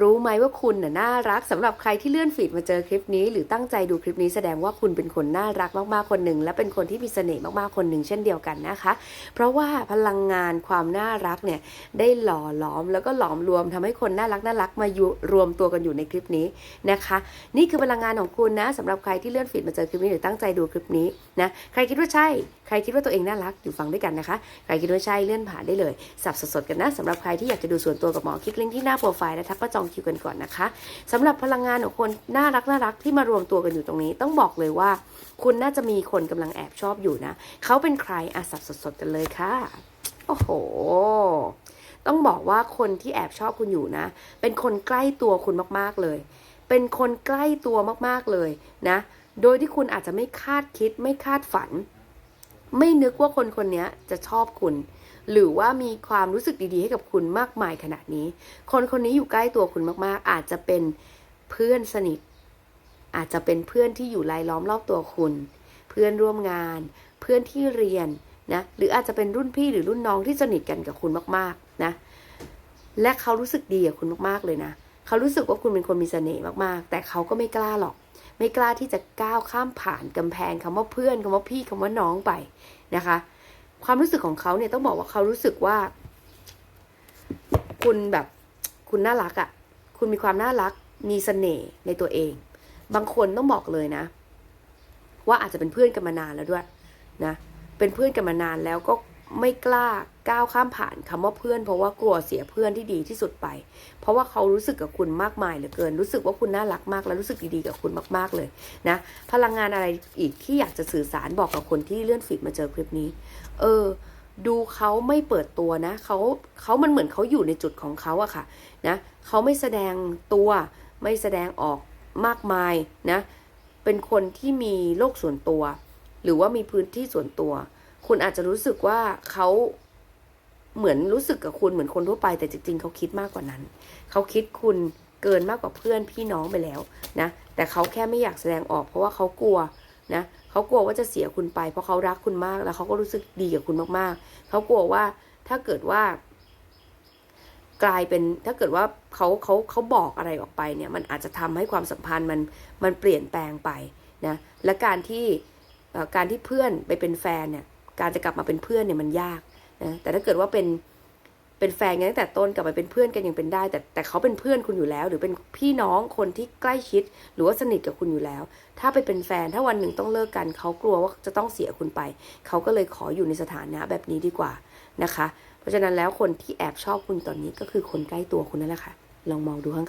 รู้ไหมว่าคุณน่ะน่ารักสำหรับใครที่เลื่อนฟีดมาเจอคลิปนี้ หรือตั้งใจดูคลิปนี้แสดงว่าคุณเป็นคนน่ารักมากๆคนหนึ่งและเป็นคนที่มีเสน่ห์มากๆคนหนึ่งเช่นเดียวกันนะคะ เพราะว่าพลังงานความน่ารักเนี่ยได้หล่อหลอมแล้วก็หลอมรวมทำให้คนน่ารักน่ารักมาอยู่รวมตัวกันอยู่ในคลิปนี้นะคะ นี่คือพลังงานของคุณนะสำหรับใครที่เลื่อนฟีดมาเจอคลิปนี้หรือตั้งใจดูคลิปนี้นะใครคิดว่าใช่ ใครคิดว่าตัวเองน่ารักอยู่ฟังด้วยกันนะคะ ใครคิดว่าใช่เลื่อนผ่านได้เลยสับสดๆกันนะสำหรับใครที่อยากจะดูส่วนตัวกับหมอคลิกลิงก์ที่หน้าโปรไฟล์และทักก็จองคิวกันก่อนนะคะสำหรับพลังงานของคนน่ารักน่ารักที่มารวมตัวกันอยู่ตรงนี้ ต้องบอกเลยว่า คุณน่าจะมีคนกำลังแอบชอบอยู่นะเขาเป็นใครอะสับสดๆกันเลยค่ะโอ้โหต้องบอกว่าคนที่แอบชอบคุณอยู่นะ เป็นคนใกล้ตัวคุณมากๆเลย เป็นคนใกล้ตัวมากๆเลยนะ โดยที่คุณอาจจะไม่คาดคิดไม่คาดฝัน ไม่นึกว่าคนคนนี้จะชอบคุณ หรือว่ามีความรู้สึกดีๆ ให้กับคุณมากมายขนาดนี้ คนคนนี้อยู่ใกล้ตัวคุณมากๆ อาจจะเป็นเพื่อนสนิท อาจจะเป็นเพื่อนที่อยู่รายล้อมรอบตัวคุณ เพื่อนร่วมงาน เพื่อนที่เรียนนะหรืออาจจะเป็นรุ่นพี่หรือรุ่นน้องที่สนิทกันกับคุณมากๆนะและเขารู้สึกดีกับคุณมากๆเลยนะ เขารู้สึกว่าคุณเป็นคนมีเสน่ห์มากๆ แต่เขาก็ไม่กล้าหรอก ไม่กล้าที่จะก้าวข้ามผ่านกำแพงคำว่าเพื่อนคำว่าพี่คำว่าน้องไปนะคะ ความรู้สึกของเขาเนี่ยต้องบอกว่าเขารู้สึกว่า คุณแบบคุณน่ารักอะ่ะ คุณมีความน่ารัก มีเสน่ห์ในตัวเอง บางคนต้องบอกเลยนะ ว่าอาจจะเป็นเพื่อนกันมานานแล้วด้วยนะ เป็นเพื่อนกันมานานแล้วก็ไม่กล้า ก้าวข้ามผ่านคำว่าเพื่อน เพราะว่ากลัวเสียเพื่อนที่ดีที่สุดไป เพราะว่าเขารู้สึกกับคุณมากมายเหลือเกิน รู้สึกว่าคุณน่ารักมาก และรู้สึกดีๆกับคุณมากๆเลยนะ พลังงานอะไรอีกที่อยากจะสื่อสารบอกกับคนที่เลื่อนฟีดมาเจอคลิปนี้ เออ ดูเขาไม่เปิดตัวนะเขาเขามันเหมือนเขาอยู่ในจุดของเขาอะค่ะนะเขาไม่แสดงตัวไม่แสดงออกมากมายนะ เป็นคนที่มีโลกส่วนตัว หรือว่ามีพื้นที่ส่วนตัว คุณอาจจะรู้สึกว่าเขา เหมือนรู้สึกกับคุณเหมือนคนทั่วไป แต่จริงๆเขาคิดมากกว่านั้น เขาคิดคุณเกินมากกว่าเพื่อนพี่น้องไปแล้วนะ แต่เขาแค่ไม่อยากแสดงออก เพราะว่าเขากลัวนะเขากลัวว่าจะเสียคุณไป เพราะเขารักคุณมาก แล้วเขาก็รู้สึกดีกับคุณมากๆ เขากลัวว่าถ้าเกิดว่า กลายเป็นถ้าเกิดว่าเขาเขาเขาบอกอะไรออกไปเนี่ย มันอาจจะทำให้ความสัมพันธ์มันมันเปลี่ยนแปลงไปนะและการที่การที่เพื่อนไปเป็นแฟนเนี่ย การจะกลับมาเป็นเพื่อนเนี่ยมันยาก นะแต่ถ้าเกิดว่าเป็นเป็นแฟนกันตั้งแต่ต้นกลับมาเป็นเพื่อนกันยังเป็นได้ แต่แต่เขาเป็นเพื่อนคุณอยู่แล้ว หรือเป็นพี่น้องคนที่ใกล้ชิด หรือว่าสนิทกับคุณอยู่แล้ว ถ้าไปเป็นแฟนถ้าวันหนึ่งต้องเลิกกัน เขากลัวว่าจะต้องเสียคุณไป เขาก็เลยขออยู่ในสถานะแบบนี้ดีกว่านะคะ เพราะฉะนั้นแล้วคนที่แอบชอบคุณตอนนี้ก็คือคนใกล้ตัวคุณนั่นแหละค่ะลองมองดูข้าง